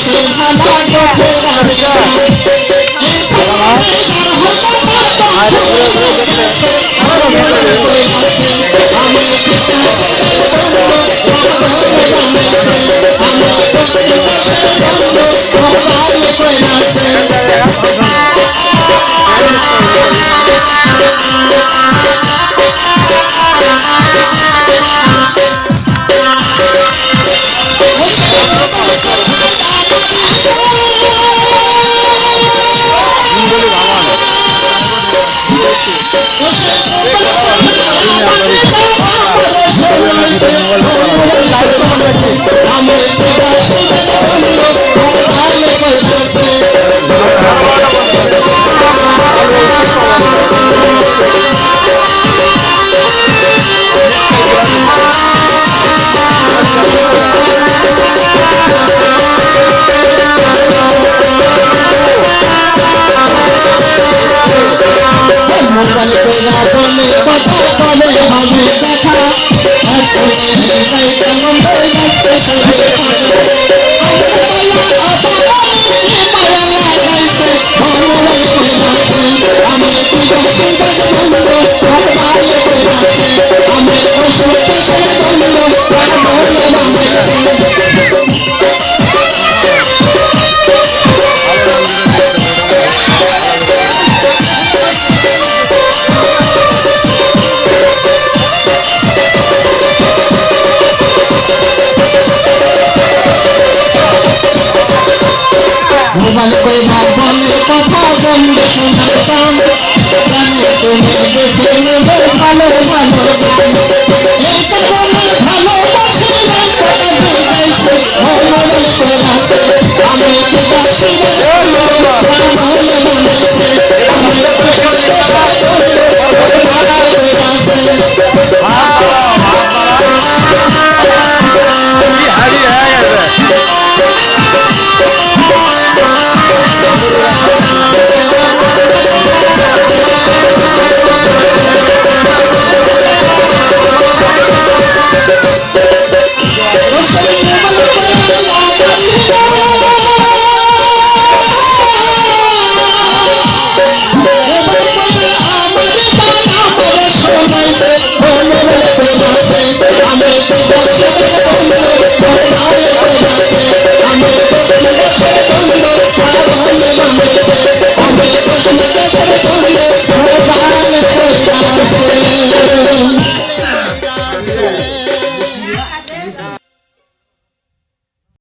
ভালো মোবাইল করে ভাব বললে কথা বললে শোনার দাম জানলে তুমি